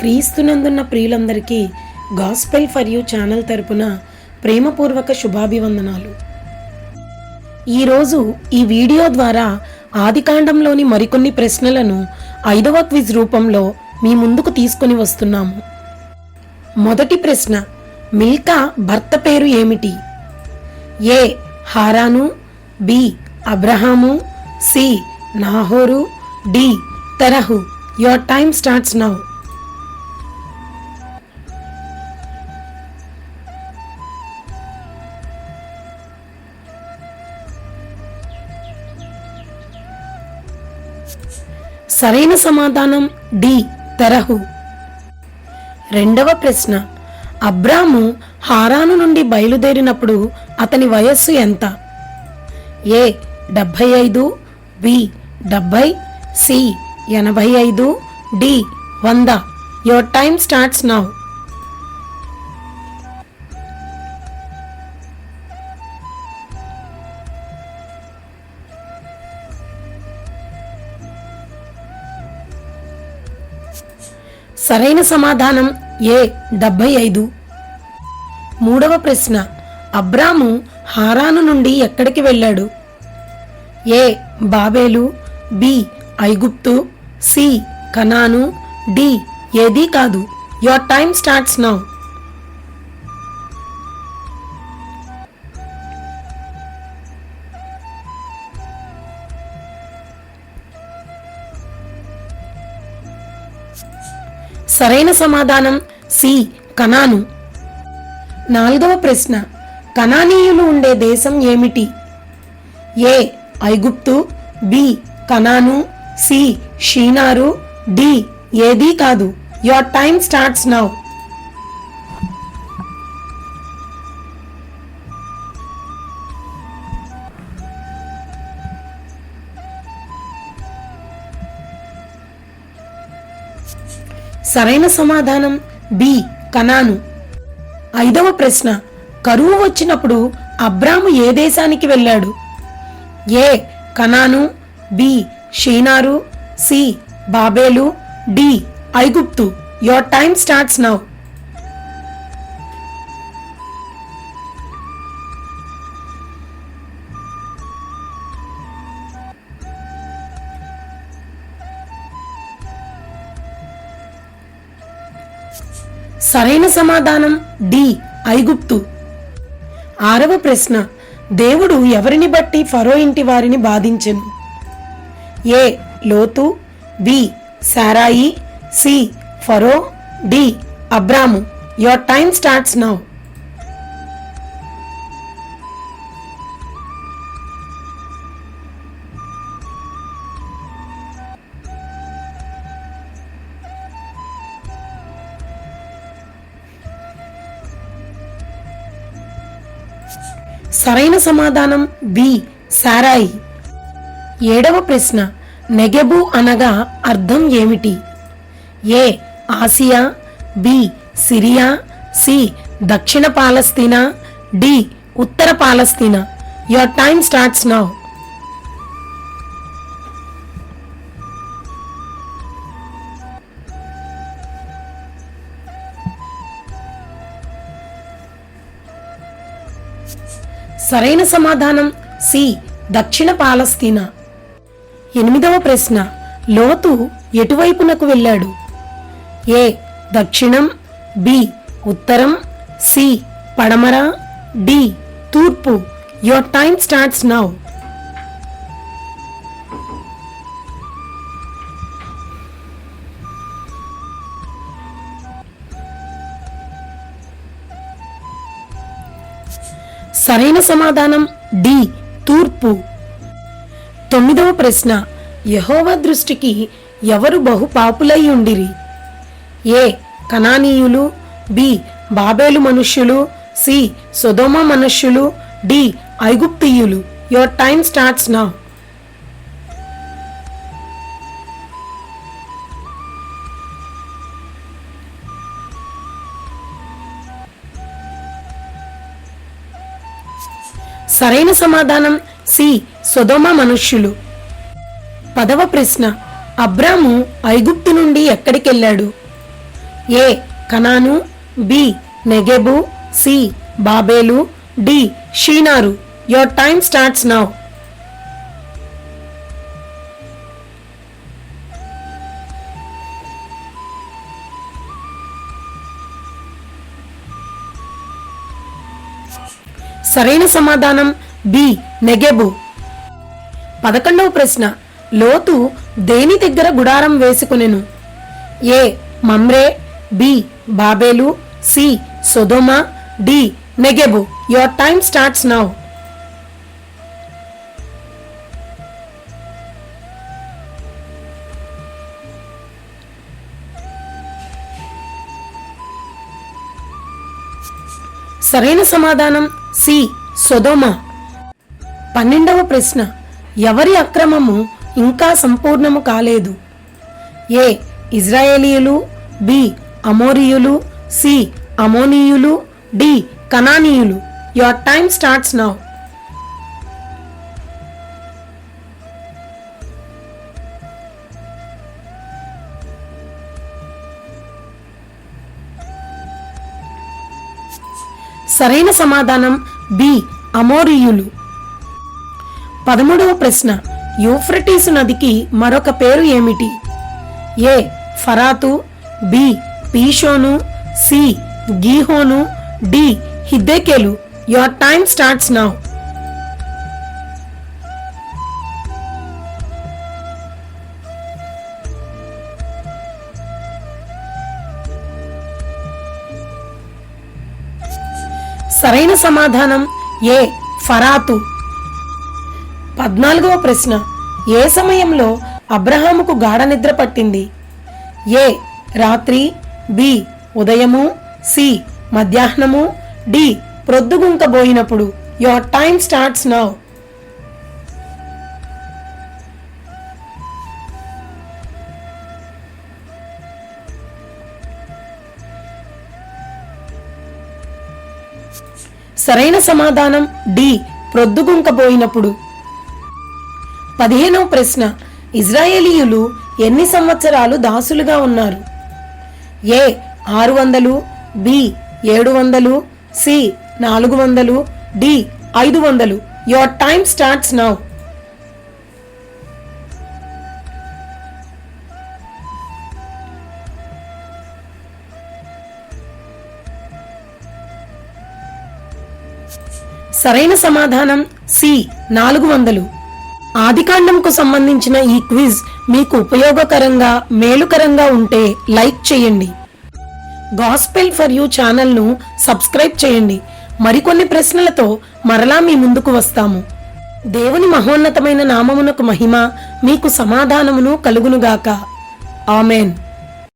క్రీస్తునందున్న ప్రియులందరికీ gospel for you channel తరపున ప్రేమపూర్వక శుభాభివందనాలు. ఈరోజు ఈ వీడియో ద్వారా ఆదికాండంలోని మరికొన్ని ప్రశ్నలను ఐదవ క్విజ్ రూపంలో మీ ముందుకు తీసుకొని వస్తున్నాము. మొదటి ప్రశ్న మిల్కా భర్త పేరు ఏమిటి? ఏ హారాను బి అబ్రహాము సి నాహోరు D Terah. Your time starts now. సరైన సమాధానం డి తెరహు. రెండవ ప్రశ్న. అబ్రాము హారాను నుండి బయలుదేరినప్పుడు అతని వయస్సు ఎంత? ఏ డెబ్భై ఐదు బి డెబ్భై సి ఎనభై ఐదు డి వంద. యువర్ టైమ్ స్టార్ట్స్ నౌ సరైన సమాధానం ఏ డెబ్బై ఐదు? మూడవ ప్రశ్న. అబ్రాము హారాను నుండి ఎక్కడికి వెళ్ళాడు? ఏ బాబేలు బి ఐగుప్తు సి కనాను డి ఏదీ కాదు. Your time starts now. సరైన సమాధానం సి కనాను నాలుగవ ప్రశ్న కనానీయులు ఉండే దేశం ఏమిటి? ఏ ఐగుప్తు బి కనాను సి షీనారు డి ఏదీ కాదు. Your time starts now. సరైన సమాధానం? బి. కనాను. ఐదవ ప్రశ్న. కరువు వచ్చినప్పుడు అబ్రాము ఏ దేశానికి వెళ్ళాడు? ఏ. కనాను. బి. షీనారు. సి. బాబేలు. డి. ఐగుప్తు. Your time starts now. సరైన సమాధానం? డి. ఐగుప్తు. ఆరవ ప్రశ్న. దేవుడు ఎవరిని బట్టి ఫరో ఇంటి వారిని బాధించెను? ఏ. లోతు. బి. సారాయి. సి. ఫరో. D. Abram. Your time starts now. సరైన సమాధానం బి సారాయి. ఏడవ ప్రశ్న. నెగెబు అనగా అర్థం ఏమిటి? A. Asia. B. Syria. C. దక్షిణ పాలస్తీనా. డి. ఉత్తర పాలస్తీనా. Your time starts now. సరైన సమాధానం సి దక్షిణ పాలస్తీనా? ఎనిమిదవ ప్రశ్న లోతు ఎటువైపునకు వెళ్ళాడు? ఏ దక్షిణం బి ఉత్తరం సి పడమర డి తూర్పు. Your time starts now. సరైన సమాధానం? డి. తూర్పు. తొమ్మిదవ ప్రశ్న. యహోవ దృష్టికి ఎవరు బహు పాపులై ఉండిరి? ఏ. కనానీయులు. బి. బాబేలు మనుష్యులు. సి. సొదోమ మనుష్యులు. D. ఐగుప్తియులు. Your time starts now. సరైన సమాధానం సి. సొదోమ మనుష్యులు. పదవ ప్రశ్న. అబ్రాము ఐగుప్తు నుండి ఎక్కడికెళ్ళాడు? ఏ. కనాను బి. నెగెబు సి. బాబేలు D. Shinar. Your time starts now. సరైన సమాధానం? బి. నెగెబు. పదకొండవ ప్రశ్న. లోతు దేని దగ్గర గుడారం వేసుకునెను? ఏ. మమ్రే. బి. బాబేలు. సి. సొదోమా. D. నెగెబు. Your time starts now. సరైన సమాధానం? సి. సొదోమా. పన్నెండవ ప్రశ్న. ఎవరి అక్రమము ఇంకా సంపూర్ణము కాలేదు? ఏ. ఇజ్రాయేలీయులు బి. అమోరియులు సి. అమోనీయులు D. కనానీయులు. Your time starts now. సరైన సమాధానం బి. అమోరియులు. పదమూడవ ప్రశ్న. యూఫ్రటీసు నదికి మరొక పేరు ఏమిటి? ఏ. ఫరాతు బి. పీషోను సి. గీహోను D. హిద్దేకేలు. Your time starts now. సరైన సమాధానం? ఏ ఫరాతు. పద్నాలుగవ ప్రశ్న. ఏ సమయంలో అబ్రహాముకు గాఢ నిద్ర పట్టింది? ఏ రాత్రి బి ఉదయము సి మధ్యాహ్నము డి ప్రొద్దుగుంకబోయినప్పుడు యువర్ టైం స్టార్ట్స్ నౌ. సరైన సమాధానం డి. ప్రొద్దుగుంకబోయినప్పుడు. పదిహేనవ ప్రశ్న. ఇజ్రాయేలీయులు ఎన్ని సంవత్సరాలు దాసులుగా ఉన్నారు? ఏ. ఆరు వందలు బి. ఏడు వందలు సి. నాలుగు వందలు డి. ఐదు వందలు. Your time starts now. సరైన సమాధానం సి నాలుగు వందలు. ఆదికాండంకు సంబంధించిన ఈ క్విజ్ మీకు ఉపయోగకరంగా మేలుకరంగా ఉంటే లైక్ చేయండి. గాస్పెల్ ఫర్ యూ ఛానల్ను సబ్స్క్రైబ్ చేయండి. మరికొన్ని ప్రశ్నలతో మరలా మీ ముందుకు వస్తాము. దేవుని మహోన్నతమైన నామమునకు మహిమ మీకు సమాధానమును కలుగునుగాక. ఆమెన్.